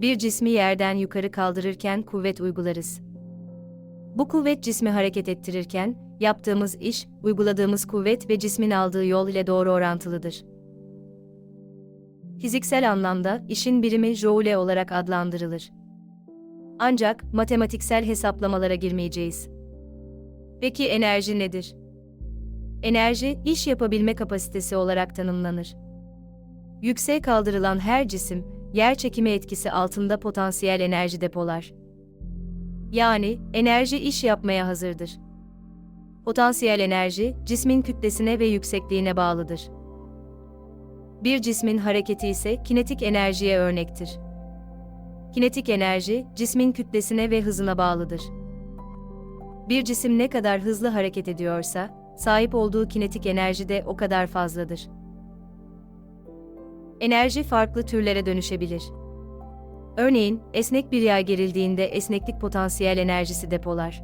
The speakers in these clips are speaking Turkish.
Bir cismi yerden yukarı kaldırırken kuvvet uygularız. Bu kuvvet cismi hareket ettirirken, yaptığımız iş, uyguladığımız kuvvet ve cismin aldığı yol ile doğru orantılıdır. Fiziksel anlamda işin birimi joule olarak adlandırılır. Ancak matematiksel hesaplamalara girmeyeceğiz. Peki enerji nedir? Enerji, iş yapabilme kapasitesi olarak tanımlanır. Yükseğe kaldırılan her cisim, yer çekimi etkisi altında potansiyel enerji depolar. Yani, enerji iş yapmaya hazırdır. Potansiyel enerji, cismin kütlesine ve yüksekliğine bağlıdır. Bir cismin hareketi ise kinetik enerjiye örnektir. Kinetik enerji, cismin kütlesine ve hızına bağlıdır. Bir cisim ne kadar hızlı hareket ediyorsa, sahip olduğu kinetik enerji de o kadar fazladır. Enerji farklı türlere dönüşebilir. Örneğin, esnek bir yay gerildiğinde esneklik potansiyel enerjisi depolar.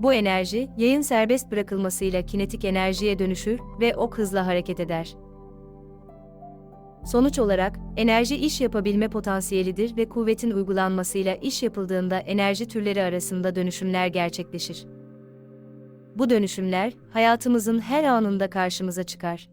Bu enerji, yayın serbest bırakılmasıyla kinetik enerjiye dönüşür ve ok hızla hareket eder. Sonuç olarak, enerji iş yapabilme potansiyelidir ve kuvvetin uygulanmasıyla iş yapıldığında enerji türleri arasında dönüşümler gerçekleşir. Bu dönüşümler, hayatımızın her anında karşımıza çıkar.